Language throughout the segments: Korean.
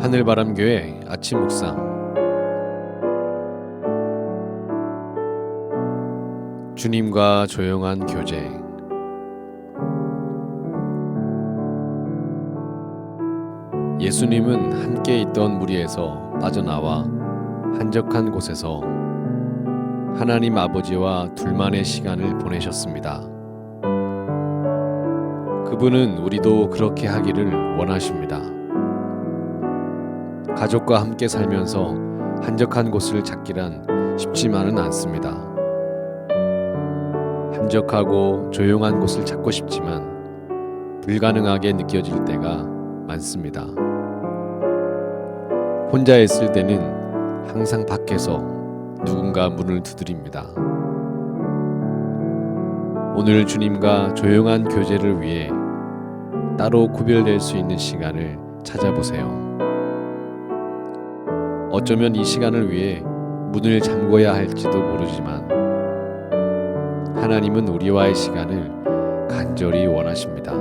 하늘바람교회 아침 묵상 주님과 조용한 교제 예수님은 함께 있던 무리에서 빠져나와 한적한 곳에서 하나님 아버지와 둘만의 시간을 보내셨습니다. 그분은 우리도 그렇게 하기를 원하십니다. 가족과 함께 살면서 한적한 곳을 찾기란 쉽지만은 않습니다. 한적하고 조용한 곳을 찾고 싶지만 불가능하게 느껴질 때가 많습니다. 혼자 있을 때는 항상 밖에서 누군가 문을 두드립니다. 오늘 주님과 조용한 교제를 위해 따로 구별될 수 있는 시간을 찾아보세요. 어쩌면 이 시간을 위해 문을 잠궈야 할지도 모르지만 하나님은 우리와의 시간을 간절히 원하십니다.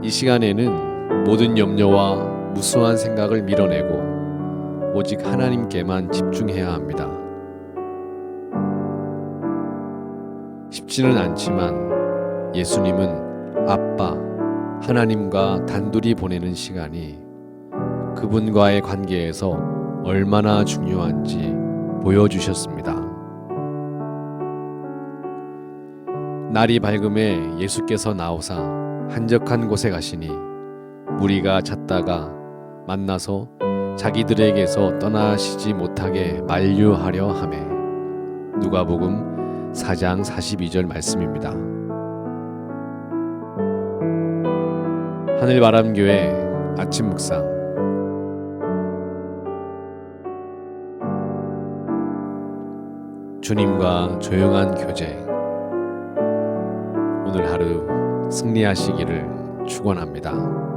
이 시간에는 모든 염려와 무수한 생각을 밀어내고 오직 하나님께만 집중해야 합니다. 쉽지는 않지만 예수님은 아빠, 하나님과 단둘이 보내는 시간이 그분과의 관계에서 얼마나 중요한지 보여주셨습니다. 날이 밝음에 예수께서 나오사 한적한 곳에 가시니 무리가 찾다가 만나서 자기들에게서 떠나시지 못하게 만류하려 하매 누가복음 4장 42절 말씀입니다. 하늘바람교회 아침 묵상 주님과 조용한 교제 오늘 하루 승리하시기를 축원합니다.